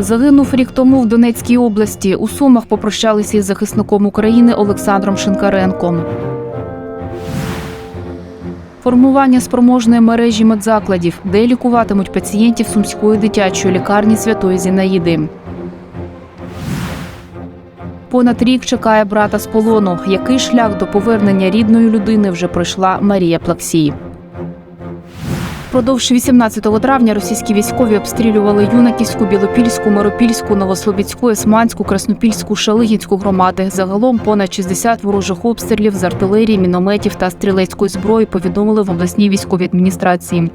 Загинув рік тому в Донецькій області. У Сумах попрощалися із захисником України Олександром Шинкаренком. Формування спроможної мережі медзакладів, де лікуватимуть пацієнтів сумської дитячої лікарні Святої Зінаїди. Понад рік чекає брата з полону. Який шлях до повернення рідної людини вже пройшла Марія Плаксій. Впродовж 18 травня російські військові обстрілювали Юнаківську, Білопільську, Миропільську, Новослобідську, Есманську, Краснопільську, Шалигінську громади. Загалом понад 60 ворожих обстрілів з артилерії, мінометів та стрілецької зброї повідомили в обласній військовій адміністрації.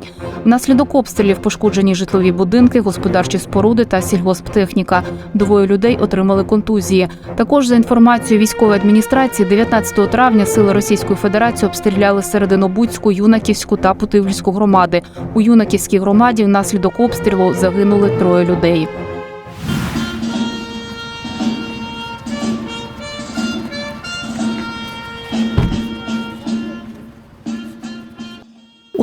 Внаслідок обстрілів пошкоджені житлові будинки, господарчі споруди та сільгосптехніка. Двоє людей отримали контузії. Також за інформацією військової адміністрації, 19 травня сили Російської Федерації обстріляли Серединобудську, Юнаківську та Путивльську громади. У Юнаківській громаді внаслідок обстрілу загинули троє людей.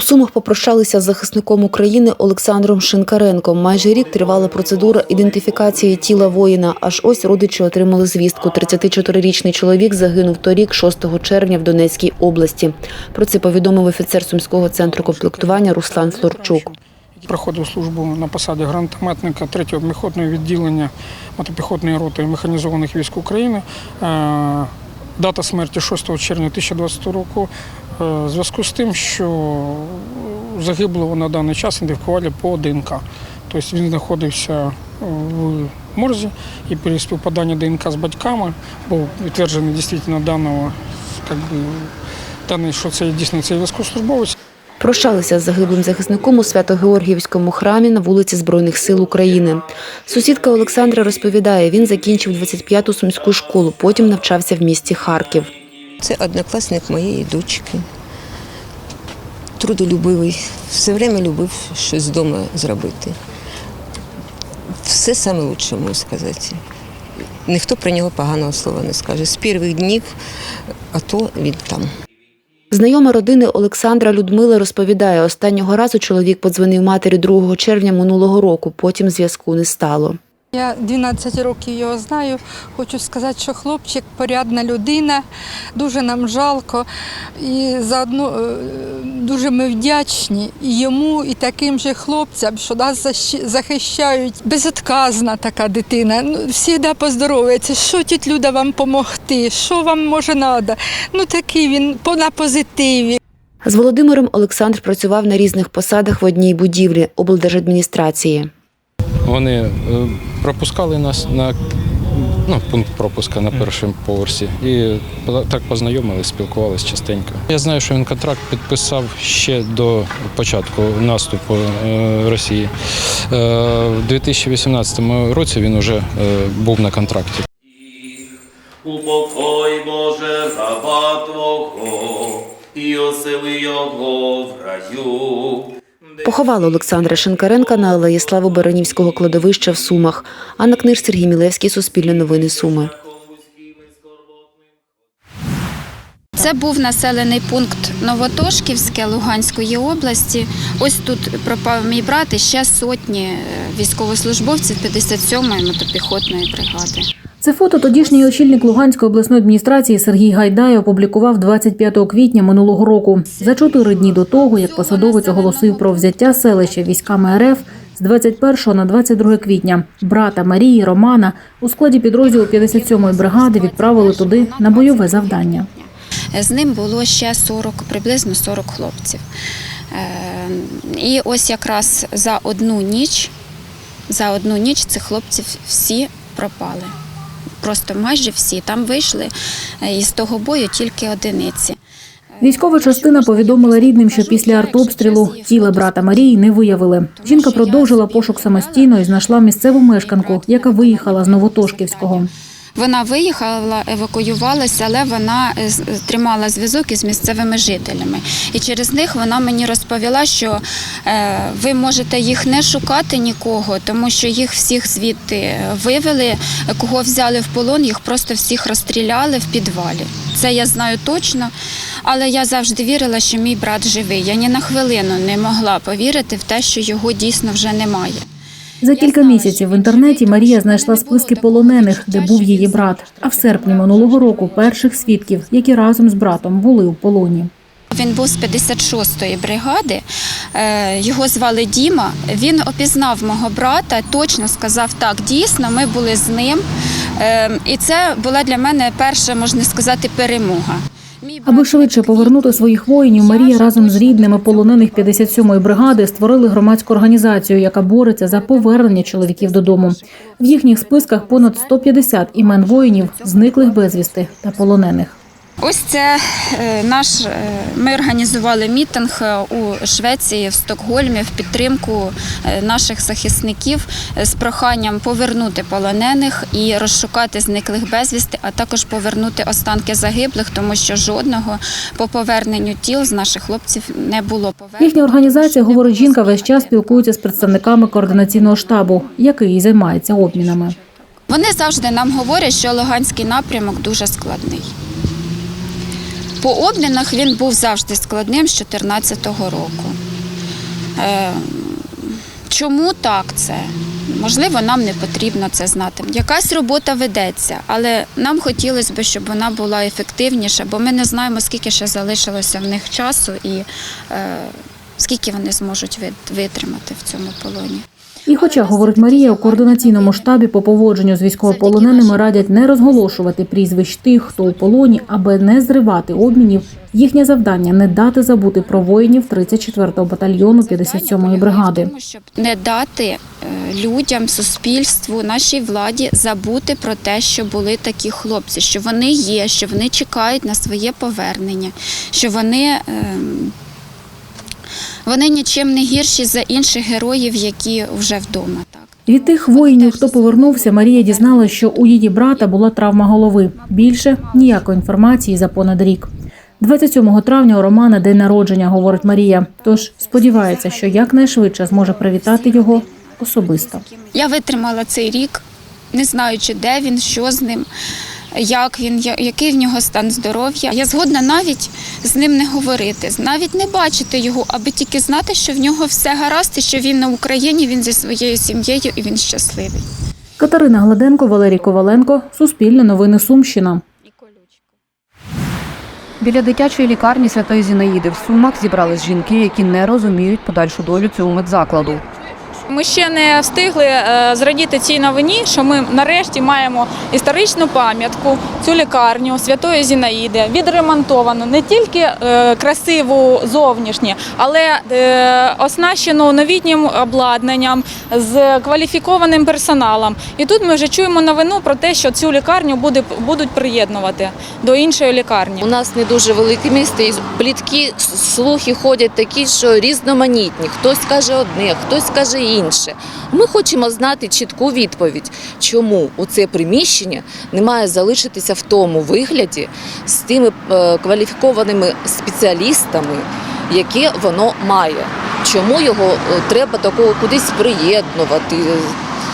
У Сумах попрощалися з захисником України Олександром Шинкаренком. Майже рік тривала процедура ідентифікації тіла воїна. Аж ось родичі отримали звістку. 34-річний чоловік загинув торік, 6 червня, в Донецькій області. Про це повідомив офіцер сумського центру комплектування Руслан Флорчук. Проходив службу на посаді гранатометника 3-го піхотного відділення мотопіхотної роти механізованих військ України. Е, Дата смерті 6 червня 2020 року. Е, В зв'язку з тим, що загиблого на даний час ідентифікували по ДНК. Тобто він знаходився в морзі і при співпаданні ДНК з батьками був підтверджений дійсно даного, що це дійсно цей військовослужбовець. Прощалися з загиблим захисником у Свято-Георгіївському храмі на вулиці Збройних сил України. Сусідка Олександра розповідає, він закінчив 25-ту сумську школу, потім навчався в місті Харків. Це однокласник моєї дочки. Трудолюбивий, все время любив щось вдома зробити. Все саме лучше, можу сказати. Ніхто про нього поганого слова не скаже. З перших днів, а то він там. Знайома родини Олександра Людмила розповідає, останнього разу чоловік подзвонив матері 2 червня минулого року, потім зв'язку не стало. Я 12 років його знаю. Хочу сказати, що хлопчик порядна людина, дуже нам жалко. І заодно е, дуже ми вдячні і йому, і таким же хлопцям, що нас захищають. Безотказна така дитина. Ну, Всігда поздоровується. Що тіть Люда вам допомогти, що вам може треба. Ну такий він на позитиві. З Володимиром Олександр працював на різних посадах в одній будівлі облдержадміністрації. Вони е, пропускали нас на ну, пункт пропуска на першому поверсі. І так познайомилися, спілкувалися частенько. Я знаю, що він контракт підписав ще до початку наступу е, Росії. Е, В 2018 році він вже був на контракті. Упокой, Боже, раба Твого, і осели його в раю. Поховали Олександра Шинкаренка на алеї Слави Баранівського кладовища в Сумах. Анна Книж, Сергій Мілевський, Суспільне новини Суми. Це був населений пункт Новотошківське Луганської області. Ось тут пропав мій брат і ще сотні е, військовослужбовців 57-ї мотопіхотної бригади. Це фото тодішній очільник Луганської обласної адміністрації Сергій Гайдай опублікував 25 квітня минулого року. За чотири дні до того, як посадовець оголосив про взяття селища військами РФ з 21 на 22 квітня. Брата Марії Романа у складі підрозділу 57-ї бригади відправили туди на бойове завдання. З ним було ще 40, приблизно 40 хлопців. Е, І ось якраз за одну ніч, за одну ніч цих хлопців всі пропали. Просто майже всі. Там вийшли е, із того бою тільки одиниці. Військова частина повідомила рідним, що після артобстрілу тіла брата Марії не виявили. Жінка продовжила пошук самостійно і знайшла місцеву мешканку, яка виїхала з Новотошківського. Вона виїхала, евакуювалася, але вона е, тримала зв'язок із місцевими жителями. І через них вона мені розповіла, що е, ви можете їх не шукати нікого, тому що їх всіх звідти вивели, кого взяли в полон, їх просто всіх розстріляли в підвалі. Це я знаю точно, але я завжди вірила, що мій брат живий. Я ні на хвилину не могла повірити в те, що його дійсно вже немає. За кілька місяців в інтернеті Марія знайшла списки полонених, де був її брат. А в серпні минулого року перших свідків, які разом з братом були у полоні. Він був з 56-ї бригади. е, Його звали Діма. Він опізнав мого брата, точно сказав так. Дійсно, ми були з ним. Е, І це була для мене перша, можна сказати, перемога. Аби швидше повернути своїх воїнів, Марія разом з рідними полонених 57-ї бригади створили громадську організацію, яка бореться за повернення чоловіків додому. В їхніх списках понад 150 імен воїнів, зниклих безвісти та полонених. Ось це е, наш. е, Ми організували мітинг е, у Швеції в Стокгольмі в підтримку наших захисників з проханням повернути полонених і розшукати зниклих безвісти, а також повернути останки загиблих, тому що жодного по поверненню тіл з наших хлопців не було повернено. Їхня організація, говорить жінка, весь час спілкується з представниками координаційного штабу, який займається обмінами. Вони завжди нам говорять, що Луганський напрямок дуже складний. По обмінах він був завжди складним з 2014 року. Е, Чому так це? Можливо, нам не потрібно це знати. Якась робота ведеться, але нам хотілося б, щоб вона була ефективніша, бо ми не знаємо, скільки ще залишилося в них часу і е, скільки вони зможуть витримати в цьому полоні. І хоча, говорить Марія, у координаційному штабі по поводженню з військовополоненими радять не розголошувати прізвищ тих, хто у полоні, аби не зривати обмінів, їхнє завдання не дати забути про воїнів 34-го батальйону 57-ї бригади. Не дати е, людям, суспільству, нашій владі забути про те, що були такі хлопці, що вони є, що вони чекають на своє повернення, що вони. ем, Вони нічим не гірші за інших героїв, які вже вдома. Так Від тих воїнів, хто повернувся, Марія дізналася, що у її брата була травма голови. Більше ніякої інформації за понад рік. 27 травня у Романа день народження, говорить Марія. Тож сподівається, що якнайшвидше зможе привітати його особисто. я витримала цей рік, не знаючи, де він, що з ним, як він, я- який в нього стан здоров'я. Я згодна навіть з ним не говорити, навіть не бачити його, аби тільки знати, що в нього все гаразд, і що він на Україні, він зі своєю сім'єю і він щасливий. Катерина Гладенко, Валерій Коваленко, Суспільне новини Сумщина. Біля дитячої лікарні Святої Зінаїди в Сумах зібрались жінки, які не розуміють подальшу долю цього медзакладу. Ми ще не встигли е, зрадіти цій новині, що ми нарешті маємо історичну пам'ятку, цю лікарню Святої Зінаїди, відремонтовану не тільки е, красиву зовнішнє, але е, оснащену новітнім обладнанням з кваліфікованим персоналом. І тут ми вже чуємо новину про те, що цю лікарню буде, будуть приєднувати до іншої лікарні. У нас не дуже велике місто, і плітки, слухи ходять такі, що різноманітні. Хтось каже одне, хтось каже інше. Ми хочемо знати чітку відповідь, чому у це приміщення не має залишитися в тому вигляді з тими е, кваліфікованими спеціалістами, яке воно має. Чому його е, треба такого кудись приєднувати,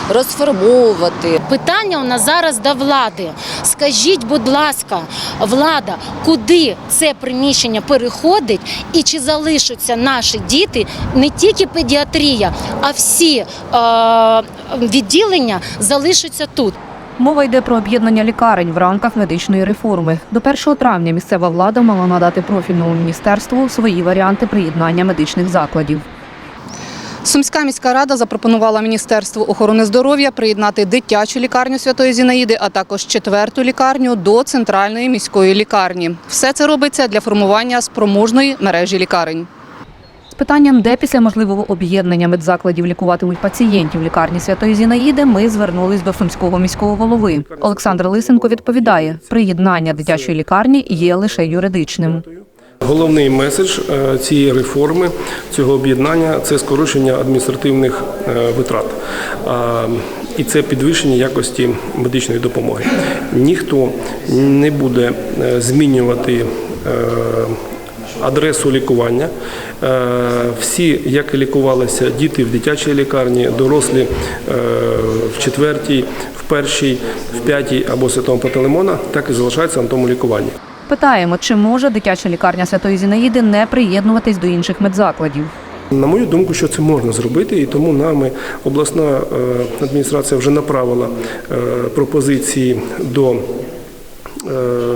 розформовувати? Питання у нас зараз до влади. Скажіть, будь ласка, влада, куди це приміщення переходить і чи залишаться наші діти, не тільки педіатрія, а всі е, відділення залишаться тут. Мова йде про об'єднання лікарень в рамках медичної реформи. До 1 травня місцева влада мала надати профільному міністерству свої варіанти приєднання медичних закладів. Сумська міська рада запропонувала Міністерству охорони здоров'я приєднати дитячу лікарню Святої Зінаїди, а також четверту лікарню до центральної міської лікарні. Все це робиться для формування спроможної мережі лікарень. З питанням, де після можливого об'єднання медзакладів лікуватимуть пацієнтів лікарні Святої Зінаїди, ми звернулись до сумського міського голови. Олександр Лисенко відповідає: приєднання дитячої лікарні є лише юридичним. Головний меседж е, цієї реформи, цього об'єднання це скорочення адміністративних е, витрат. І це підвищення якості медичної допомоги. Ніхто не буде е, змінювати адресу лікування. Всі, як і лікувалися діти в дитячій лікарні, дорослі в четвертій, в першій, в п'ятій або святому Пантелеймона, так і залишаються на тому лікуванні. Питаємо, чи може дитяча лікарня Святої Зінаїди не приєднуватись до інших медзакладів. На мою думку, що це можна зробити, і тому нами обласна е, адміністрація вже направила е, пропозиції до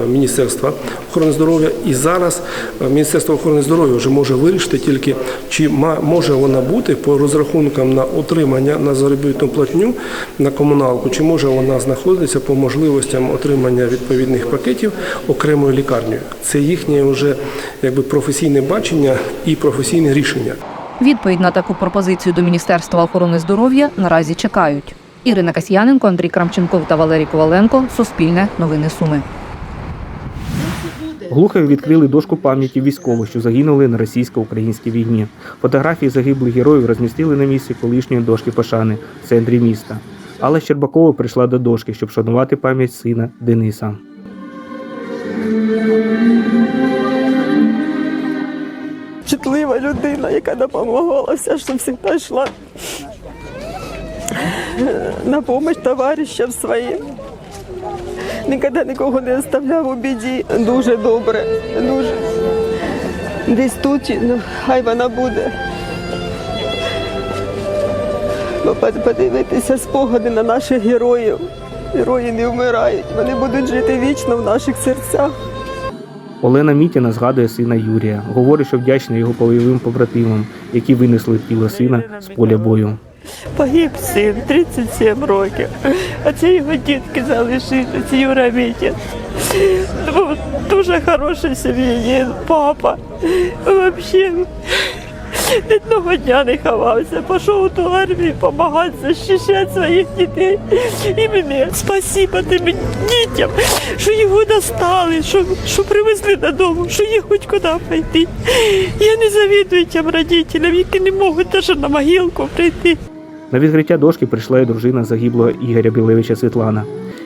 Міністерства охорони здоров'я, і зараз е, Міністерство охорони здоров'я вже може вирішити тільки, чи може вона бути по розрахункам на утримання на заробітну платню на комуналку, чи може вона знаходитися по можливостям отримання відповідних пакетів окремою лікарнею. Це їхнє вже якби професійне бачення і професійне рішення. Відповідь на таку пропозицію до Міністерства охорони здоров'я наразі чекають. Ірина Касьяненко, Андрій Крамченков та Валерій Коваленко. Суспільне новини Суми. Глухові відкрили дошку пам'яті військових, що загинули на російсько-українській війні. Фотографії загиблих героїв розмістили на місці колишньої дошки Пашани в центрі міста. Алла Щербакова прийшла до дошки, щоб шанувати пам'ять сина Дениса. чутлива людина, яка допомагала все, що завжди йшла на допомогу товаришам своїм. Ніколи нікого не оставляв у біді. Дуже добре, дуже. Десь тут, ну, хай вона буде. Подивитися спогади на наших героїв. Герої не вмирають, вони будуть жити вічно в наших серцях. Олена Мітіна згадує сина Юрія. Говорить, що вдячна його бойовим побратимам, які винесли тіло сина з поля бою. Погиб син, 37 років. А це його дітки залишилися, Юра Мітін. Був дуже хороший сім'янин, папа. Взагалі, ні Одного дня не ховався. Пішов у ту армію допомагати захищати своїх дітей. І мені спасибо тим дітям, що його достали, що, що привезли додому, що є хоч куди пойти. Я не завідую тим родителям, які не можуть навіть на могилку прийти. На відкриття дошки прийшла і дружина загиблого Ігоря Білевича Світлана.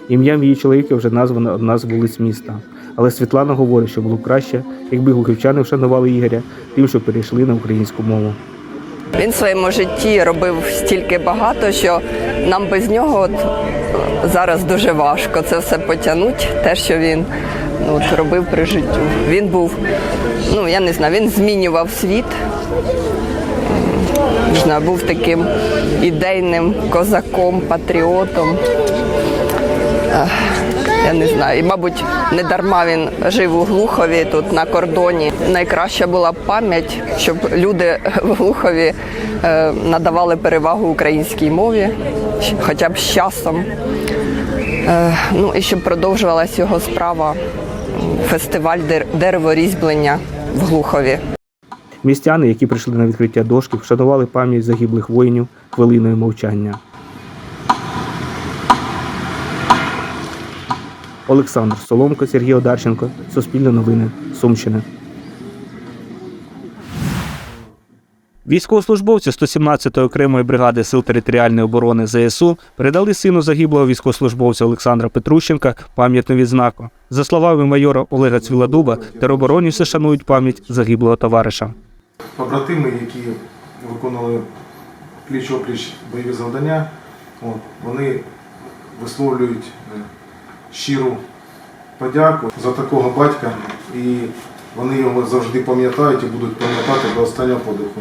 Ім'ям її чоловіка вже названа одна з вулиць міста. Але Світлана говорить, що було б краще, якби глухівчани вшанували Ігоря тим, що перейшли на українську мову. Він в своєму житті робив стільки багато, що нам без нього от, зараз дуже важко це все потягнути, те, що він ну, от, робив при життю. Він був, ну я не знаю, він змінював світ. Не знаю, був таким ідейним козаком, патріотом. Я не знаю, і, мабуть, не дарма він жив у Глухові тут на кордоні. Найкраща була пам'ять, щоб люди в Глухові е, надавали перевагу українській мові, хоча б з часом. Е, Ну і щоб продовжувалась його справа фестиваль дереворізьблення в Глухові. Містяни, які прийшли на відкриття дошки, вшанували пам'ять загиблих воїнів хвилиною мовчання. Олександр Соломко, Сергій Одарченко, Суспільне новини, Сумщина. Військовослужбовці 117-ї окремої бригади сил територіальної оборони ЗСУ передали сину загиблого військовослужбовця Олександра Петрущенка пам'ятну відзнаку. За словами майора Олега Цвіладуба, тероборонівці шанують пам'ять загиблого товариша. побратими, які виконували пліч опліч бойові завдання, вони висловлюють е, щиру подяку за такого батька, і вони його завжди пам'ятають і будуть пам'ятати до останнього подиху.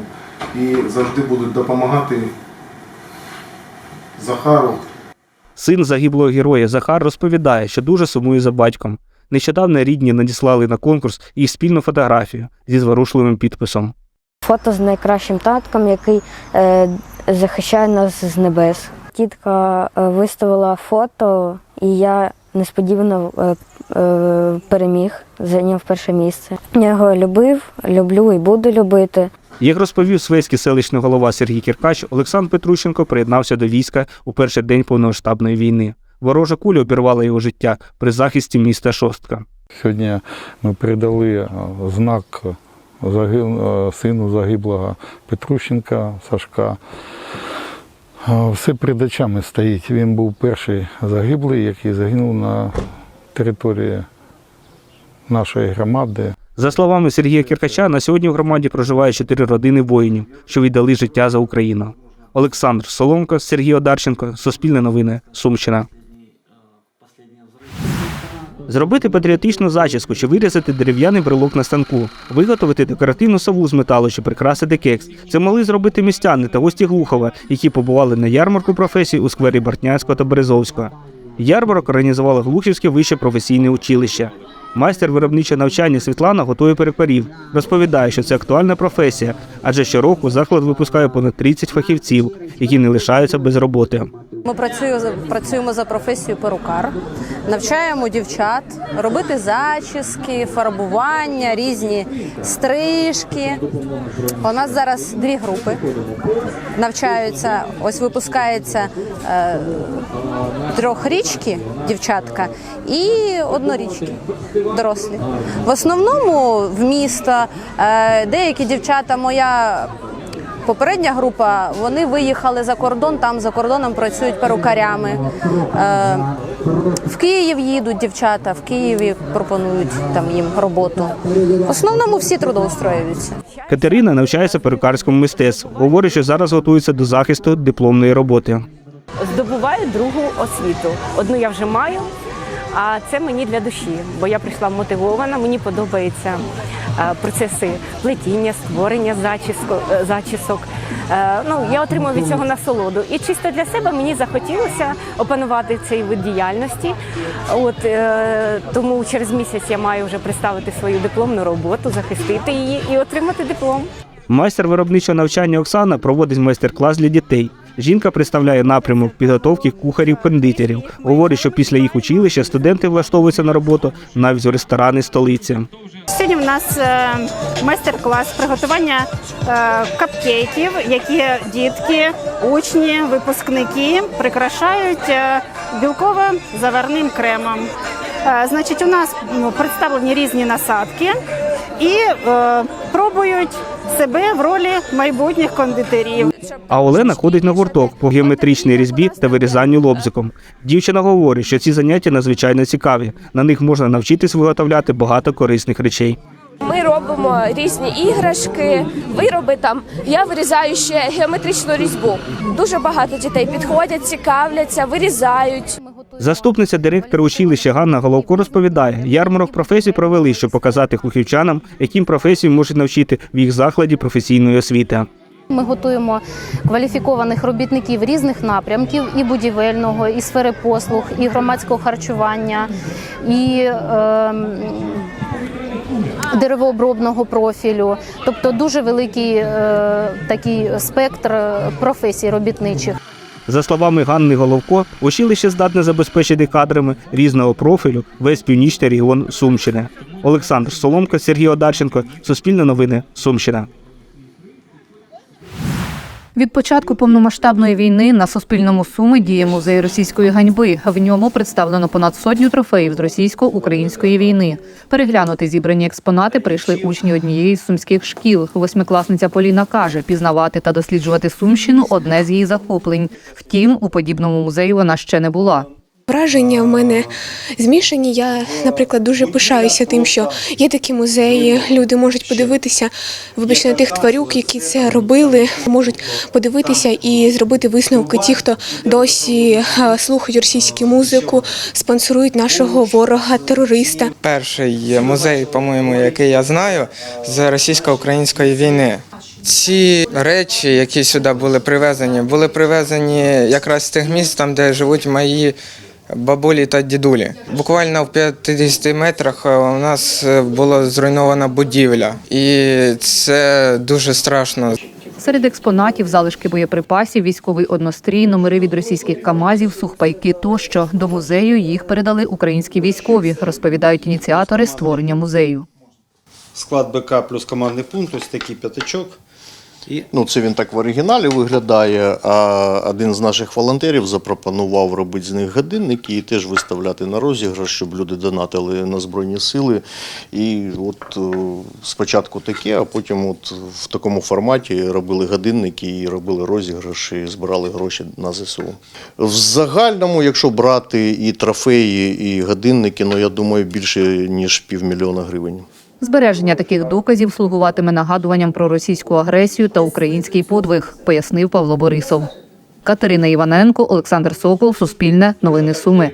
І завжди будуть допомагати Захару Син загиблого героя Захар розповідає, що дуже сумує за батьком. Нещодавно рідні надіслали на конкурс їх спільну фотографію зі зворушливим підписом. Фото з найкращим татком, який е, захищає нас з небес. Тітка е, виставила фото, і я несподівано е, е, переміг, зайняв перше місце. Я його любив, люблю і буду любити. Як розповів свейський селищний голова Сергій Кіркач, Олександр Петрущенко приєднався до війська у перший день повномасштабної війни. Ворожа куля обірвала його життя при захисті міста Шостка. Сьогодні ми передали е, знак сину загиблого Петрущенка Сашка. Все перед очами стоїть. Він був перший загиблий, який загинув на території нашої громади. За словами Сергія Кіркача, на сьогодні в громаді проживає чотири родини воїнів, що віддали життя за Україну. Олександр Соломко, Сергій Одарченко, Суспільне новини, Сумщина. Зробити патріотичну зачіску чи вирізати дерев'яний брелок на станку, виготовити декоративну сову з металу чи прикрасити кекс. Це могли зробити містяни та гості Глухова, які побували на ярмарку професій у сквері Бортнянського та Березовського. Ярмарок організувало Глухівське вище професійне училище. Майстер виробничого навчання Світлана готує перукарів. Розповідає, що це актуальна професія, адже щороку заклад випускає понад 30 фахівців, які не лишаються без роботи. Ми працюємо, працюємо за професією перукар, навчаємо дівчат робити зачіски, фарбування, різні стрижки. У нас зараз дві групи навчаються. Ось випускається е, трьохрічки дівчатка і однорічки дорослі. В основному в місто е, деякі дівчата моя. Попередня група вони виїхали за кордон, там за кордоном працюють перукарями. Е, в Київ їдуть дівчата, в Києві пропонують там їм роботу. В основному всі трудоустроюються. Катерина навчається перукарському мистецтву. Говорить, що зараз готується до захисту дипломної роботи. здобуваю другу освіту. Одну я вже маю, а це мені для душі, бо я прийшла мотивована, мені подобаються е, процеси плетіння, створення зачіско, е, зачісок. Е, Ну, я отримую від цього насолоду. І чисто для себе мені захотілося опанувати цей вид діяльності. От е, тому через місяць я маю вже представити свою дипломну роботу, захистити її і отримати диплом. Майстер виробничого навчання Оксана проводить майстер-клас для дітей. Жінка представляє напрямок підготовки кухарів-кондитерів. Говорить, що після їх училища студенти влаштовуються на роботу навіть у ресторани столиці. Сьогодні в нас е, майстер-клас приготування е, капкейків, які дітки, учні, випускники прикрашають е, білково-заварним кремом. Е, Значить, у нас ну, представлені різні насадки і пробують себе в ролі майбутніх кондитерів. А Олена ходить на гурток по геометричній різьбі та вирізанню лобзиком. Дівчина говорить, що ці заняття надзвичайно цікаві. На них можна навчитись виготовляти багато корисних речей. Ми робимо різні іграшки, вироби там. Я вирізаю ще геометричну різьбу. Дуже багато дітей підходять, цікавляться, вирізають. Заступниця директора училища Ганна Головко розповідає, ярмарок професій провели, щоб показати хлухівчанам, яким професіям можуть навчити в їх закладі професійної освіти. Ми готуємо кваліфікованих робітників різних напрямків і будівельного, і сфери послуг, і громадського харчування, і е, деревообробного профілю. Тобто дуже великий е, такий спектр професій робітничих. За словами Ганни Головко, училище здатне забезпечити кадрами різного профілю весь північний регіон Сумщини. Олександр Соломко, Сергій Одарченко, Суспільне новини, Сумщина. Від початку повномасштабної війни на Суспільному Суми діє музей російської ганьби. В ньому представлено понад сотню трофеїв з російсько-української війни. Переглянути зібрані експонати прийшли учні однієї з сумських шкіл. Восьмикласниця Поліна каже, пізнавати та досліджувати Сумщину одне з її захоплень. Втім, у подібному музеї вона ще не була. Враження в мене змішані. Я, наприклад, дуже пишаюся тим, що є такі музеї. Люди можуть подивитися, вибачте, на тих тварюк, які це робили, можуть подивитися і зробити висновки. Ті, хто досі е, слухають російську музику, спонсорують нашого ворога, терориста. Перший музей, по-моєму, який я знаю, з російсько-української війни. Ці речі, які сюди були привезені, були привезені якраз з тих місць, там, де живуть мої бабулі та дідулі. Буквально в 50 метрах е, у нас е, була зруйнована будівля, і це дуже страшно. Серед експонатів залишки боєприпасів, військовий однострій, номери від російських камазів, сухпайки тощо. До музею їх передали українські військові, розповідають ініціатори створення музею. Склад БК плюс командний пункт, ось такий п'ятачок. І Ну, це він так в оригіналі виглядає. А один з наших волонтерів запропонував робити з них годинники і теж виставляти на розіграш, щоб люди донатили на Збройні Сили. І от е, спочатку таке, а потім от в такому форматі робили годинники і робили розіграш, і збирали гроші на ЗСУ. В загальному, якщо брати і трофеї, і годинники, ну я думаю, більше ніж півмільйона гривень. Збереження таких доказів слугуватиме нагадуванням про російську агресію та український подвиг, пояснив Павло Борисов. Катерина Іваненко, Олександр Сокол, Суспільне, Новини Суми.